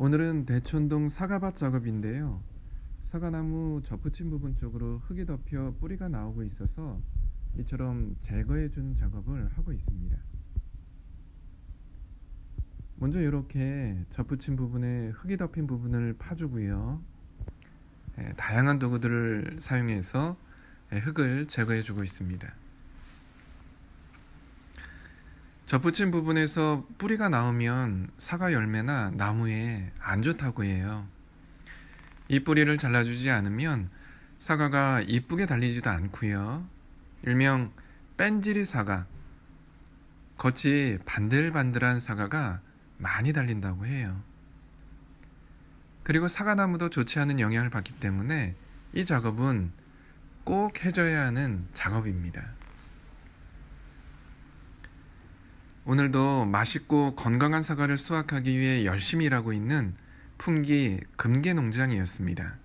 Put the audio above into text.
오늘은 대촌동 사과밭 작업인데요. 사과나무 접붙인 부분 쪽으로 흙이 덮여 뿌리가 나오고 있어서 이처럼 제거해 주는 작업을 하고 있습니다. 먼저 이렇게 접붙인 부분에 흙이 덮인 부분을 파주고요. 예, 다양한 도구들을 사용해서 예, 흙을 제거해 주고 있습니다. 접붙인 부분에서 뿌리가 나오면 사과 열매나 나무에 안 좋다고 해요. 이 뿌리를 잘라주지 않으면 사과가 이쁘게 달리지도 않고요. 일명 뺀질이 사과, 겉이 반들반들한 사과가 많이 달린다고 해요. 그리고 사과나무도 좋지 않은 영향을 받기 때문에 이 작업은 꼭 해줘야 하는 작업입니다. 오늘도 맛있고 건강한 사과를 수확하기 위해 열심히 일하고 있는 풍기 금계 농장이었습니다.